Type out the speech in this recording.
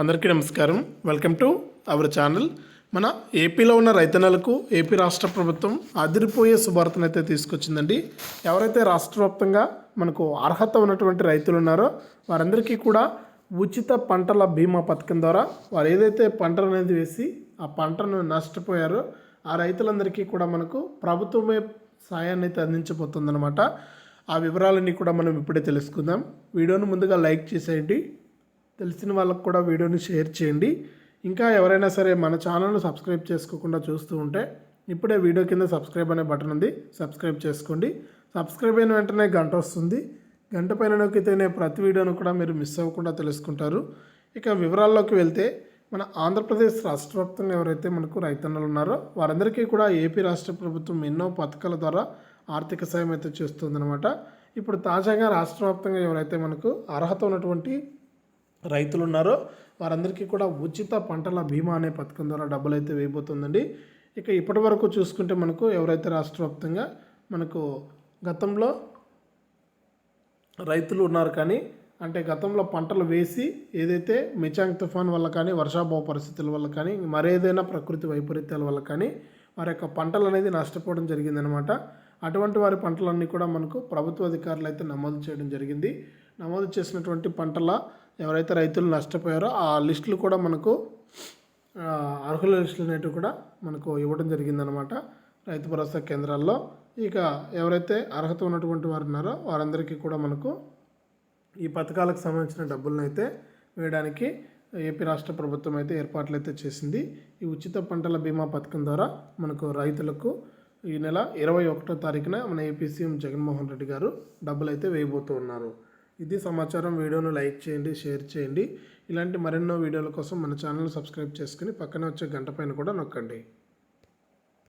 అందరికీ నమస్కారం. Welcome to our channel మన ఏపీలో ఉన్న రైతన్నలకు ఏపీ రాష్ట్ర ప్రభుత్వం అదిరిపోయే శుభార్తను అయితే తీసుకొచ్చిందండి. ఎవరైతే రాష్ట్ర వ్యాప్తంగా మనకు అర్హత ఉన్నటువంటి రైతులు ఉన్నారో వారందరికీ కూడా ఉచిత పంటల బీమా పథకం ద్వారా వారు ఏదైతే పంటలు అనేది వేసి ఆ పంటను నష్టపోయారో ఆ రైతులందరికీ కూడా మనకు ప్రభుత్వమే సాయాన్ని అయితే అందించబోతుందన్నమాట. ఆ వివరాలన్నీ కూడా మనం ఇప్పుడే తెలుసుకుందాం. వీడియోను ముందుగా లైక్ చేసేయండి. తెలిసిన వాళ్ళకు కూడా వీడియోని షేర్ చేయండి. ఇంకా ఎవరైనా సరే మన ఛానల్ను సబ్స్క్రైబ్ చేసుకోకుండా చూస్తూ ఉంటే ఇప్పుడే వీడియో కింద సబ్స్క్రైబ్ అనే బటన్ ఉంది. సబ్స్క్రైబ్ చేసుకోండి. సబ్స్క్రైబ్ అయిన వెంటనే గంట వస్తుంది. గంట పైన నొక్కితేనే ప్రతి వీడియోను కూడా మీరు మిస్ అవ్వకుండా తెలుసుకుంటారు. ఇక వివరాల్లోకి వెళ్తే మన ఆంధ్రప్రదేశ్ రాష్ట్ర వ్యాప్తంగా ఎవరైతే మనకు రైతన్నలు ఉన్నారో వారందరికీ కూడా ఏపీ రాష్ట్ర ప్రభుత్వం ఎన్నో పథకాల ద్వారా ఆర్థిక సాయం అయితే చేస్తుందన్నమాట. ఇప్పుడు తాజాగా రాష్ట్ర వ్యాప్తంగా ఎవరైతే మనకు అర్హత ఉన్నటువంటి రైతులు ఉన్నారో వారందరికీ కూడా ఉచిత పంటల బీమా అనే పథకం ద్వారా డబ్బులు అయితే వేయబోతుందండి. ఇక ఇప్పటి వరకు చూసుకుంటే మనకు ఎవరైతే రాష్ట్ర వ్యాప్తంగా మనకు గతంలో రైతులు ఉన్నారు కానీ అంటే గతంలో పంటలు వేసి ఏదైతే మిచాంగ్ తుఫాన్ వల్ల కానీ వర్షాభావ పరిస్థితుల వల్ల కానీ మరేదైనా ప్రకృతి వైపరీత్యాల వల్ల కానీ వారి యొక్క పంటలు అనేది నష్టపోవడం జరిగిందనమాట అటువంటి వారి పంటలన్నీ కూడా మనకు ప్రభుత్వ అధికారులు అయితే నమోదు చేయడం జరిగింది. నమోదు చేసినటువంటి పంటల ఎవరైతే రైతులు నష్టపోయారో ఆ లిస్టులు కూడా మనకు అర్హుల లిస్టులు అనేటివి కూడా మనకు ఇవ్వడం జరిగిందనమాట రైతు భరోసా కేంద్రాల్లో. ఇక ఎవరైతే అర్హత ఉన్నటువంటి వారు ఉన్నారో వారందరికీ కూడా మనకు ఈ పథకాలకు సంబంధించిన డబ్బులను అయితే వేయడానికి ఏపీ రాష్ట్ర ప్రభుత్వం అయితే ఏర్పాట్లు అయితే చేసింది. ఈ ఉచిత పంటల బీమా పథకం ద్వారా మనకు రైతులకు ఈ నెల ఇరవై ఒకటో తారీఖున మన ఏపీ సీఎం జగన్మోహన్ రెడ్డి గారు డబ్బులు అయితే వేయబోతూ ఉన్నారు. ఇది సమాచారం. వీడియోను లైక్ చేయండి షేర్ చేయండి. ఇలాంటి మరెన్నో వీడియోల కోసం మన ఛానల్ సబ్స్క్రైబ్ చేసుకుని పక్కన వచ్చే గంట పైన కూడా నొక్కండి.